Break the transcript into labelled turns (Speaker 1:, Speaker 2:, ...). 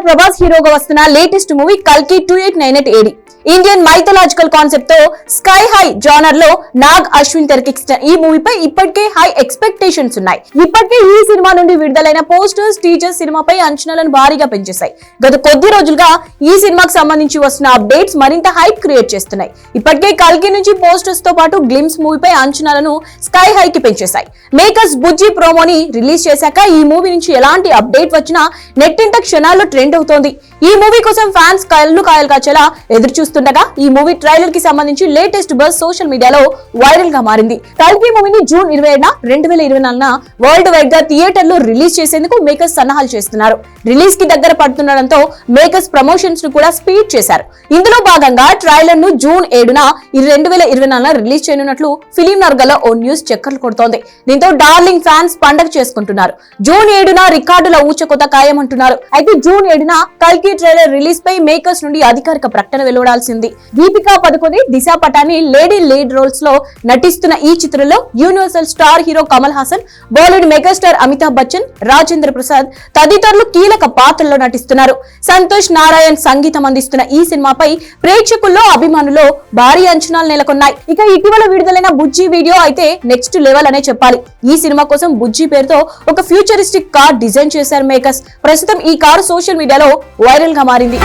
Speaker 1: ప్రభాస్ హీరోగా వస్తున్న latest movie కల్కి two eight nine eight AD Indian mythological కాన్సెప్ట్తో స్కై హై జానర్లో నాగ్ అశ్విన్ తెరకెక్కించిన ఈ మూవీపై ఇప్పటికే హై ఎక్స్పెక్టేషన్స్ ఉన్నాయి. ఇప్పటికే ఈ సినిమా నుండి విడుదలైన పోస్టర్స్ టీజర్స్ సినిమాపై అంచనాలను భారీగా పెంచేశాయి. గత కొద్ది రోజులుగా ఈ సినిమాకి సంబంధించి వస్తున్న అప్డేట్స్ మరింత హైప్ క్రియేట్ చేస్తున్నాయి. ఇప్పటికే కల్కి నుంచి పోస్టర్స్తో పాటు గ్లిమ్స్ మూవీపై అంచనాలను స్కై హై కి పెంచేశాయి. మేకర్స్ బుజ్జి ప్రోమోని రిలీజ్ చేశాక ఈ మూవీ నుంచి ఎలాంటి అప్డేట్ వచ్చినా నెట్టింత క్షణాల్లో ట్రెండ్ అవుతోంది. ఈ మూవీ కోసం ఫ్యాన్స్ కళ్ళు కాయలు కాచేలా ఎదురు చూస్తుండగా ఈ మూవీ ట్రైలర్కి సంబంధించి లేటెస్ట్ బస్ సోషల్ మీడియాలో వైరల్గా మారింది. కల్కి మూవీని జూన్ ఇరవై ఏడున రెండు వేల ఇరవై నాలుగున వరల్డ్ వైడ్గా థియేటర్లో రిలీజ్ చేసేందుకు మేకర్స్ సన్నాహాలు చేస్తున్నారు. రిలీజ్కి దగ్గర పడుతుండడంతో మేకర్స్ ప్రమోషన్స్ను కూడా స్పీడ్ చేశారు. ఇందులో భాగంగా ట్రైలర్ను జూన్ ఏడున రెండు వేల ఇరవై నాలుగున రిలీజ్ చేయనున్నట్లు ఫిలిం నర్గలో ఓ న్యూస్ చక్కర్లు కొడుతోంది. దీంతో డార్లింగ్ ఫ్యాన్స్ పండగ చేసుకుంటున్నారు. జూన్ ఏడున రికార్డుల ఊచకొత ఖాయమంటున్నారు. అయితే జూన్ ఏడున కల్కి ట్రైలర్ రిలీజ్ పై మేకర్స్ నుండి అధికారిక ప్రకటన వెలువడాల్సింది. దీపికా పదుకొని దిశా పటాని లేడీ లీడ్ రోల్స్లో నటిస్తున్న ఈ చిత్రంలో universal star hero Kamal Haasan Bollywood megastar Amitabh Bachchan Rajendra Prasad తదితరులు కీలక పాత్రల్లో నటిస్తున్నారు. సంతోష్ నారాయణ్ సంగీతం అందిస్తున్న ఈ సినిమాపై ప్రేక్షకుల్లో అభిమానులు భారీ అంచనాలు నెలకొన్నాయి. ఇక ఇటీవల విడుదలైన బుజ్జి వీడియో అయితే నెక్స్ట్ లెవెల్ అనే చెప్పాలి. ఈ సినిమా కోసం బుజ్జి పేరుతో ఒక ఫ్యూచరిస్టిక్ కార్ డిజైన్ చేశారు మేకర్స్. ప్రస్తుతం ఈ కారు సోషల్ మీడియాలో వైరల్ వైరల్గా మారింది.